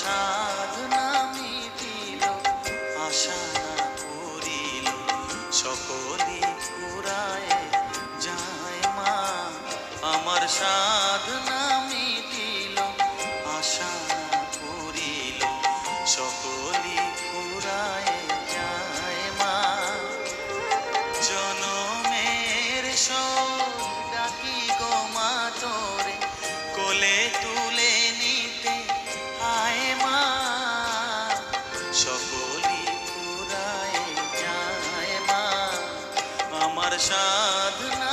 সাধনা মিটিল আশা না করিল সকলে উড়ায় যায় মা। আমার সা আমার সাধনা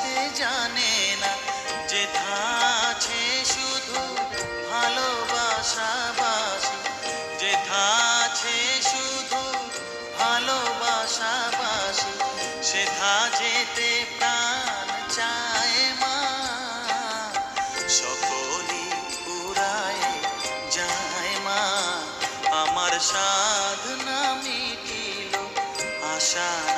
সাধনা মিটিল আশা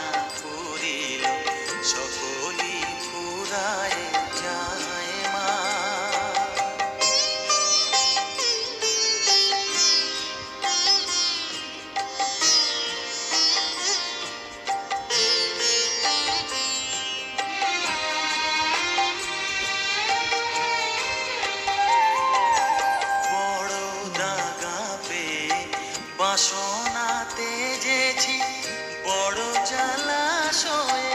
বাসনাতে যেছি, বড় জলাশয়ে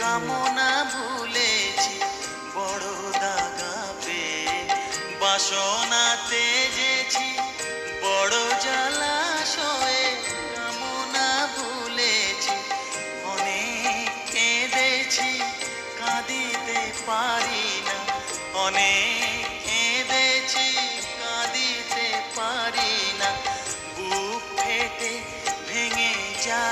কামনা ভুলেছি, বড় দাগা পেয়ে বাসনাতে যেছি, বড় জলাশয়ে কামনা ভুলেছি অনেক কেঁদেছি, কাঁদিতে পারি না, অনেক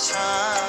আমার